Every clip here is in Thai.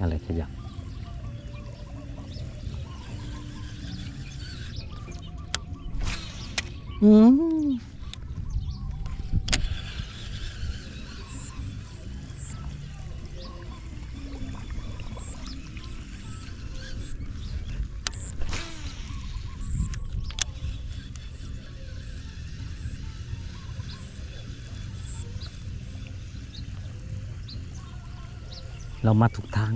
อะไรขยับอืม เรามาถูกทาง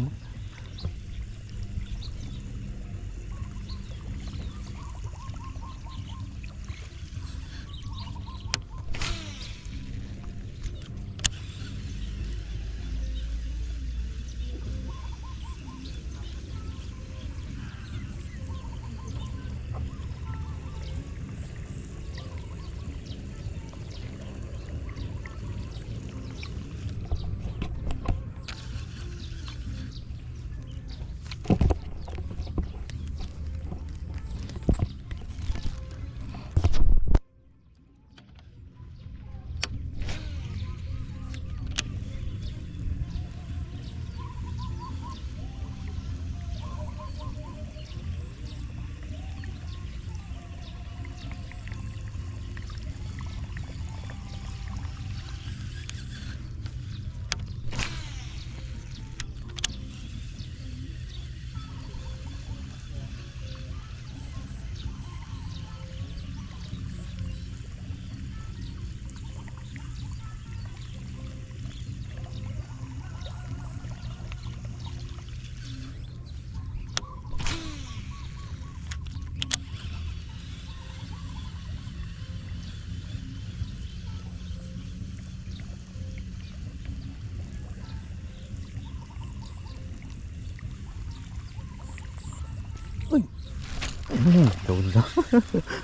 โดนแล้ว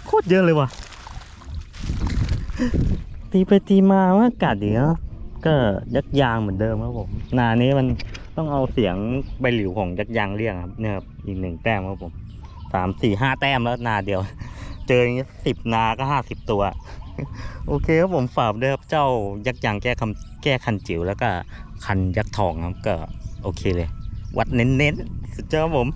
โคตรเยอะเลยว่ะ ตีไปตีมาว่ากัดเดี๋ยวก็ยักยางเหมือนเดิมครับผมนานี้มันต้องเอาเสียงใบหลิวของยักยางเรียกครับเนี่ยครับอีกหนึ่งแต้มครับผมสามสี่ห้าแต้มแล้วนาเดียว เจออย่างนี้สิบนาก็ห้าสิบตัว โอเคครับผมฝากด้วยครับเจ้ายักษ์ยางแก้คำแก้คันจิ๋วแล้วก็คันยักษ์ทองครับก็โอเคเลย วัดเน้นๆสุดยอดครับผม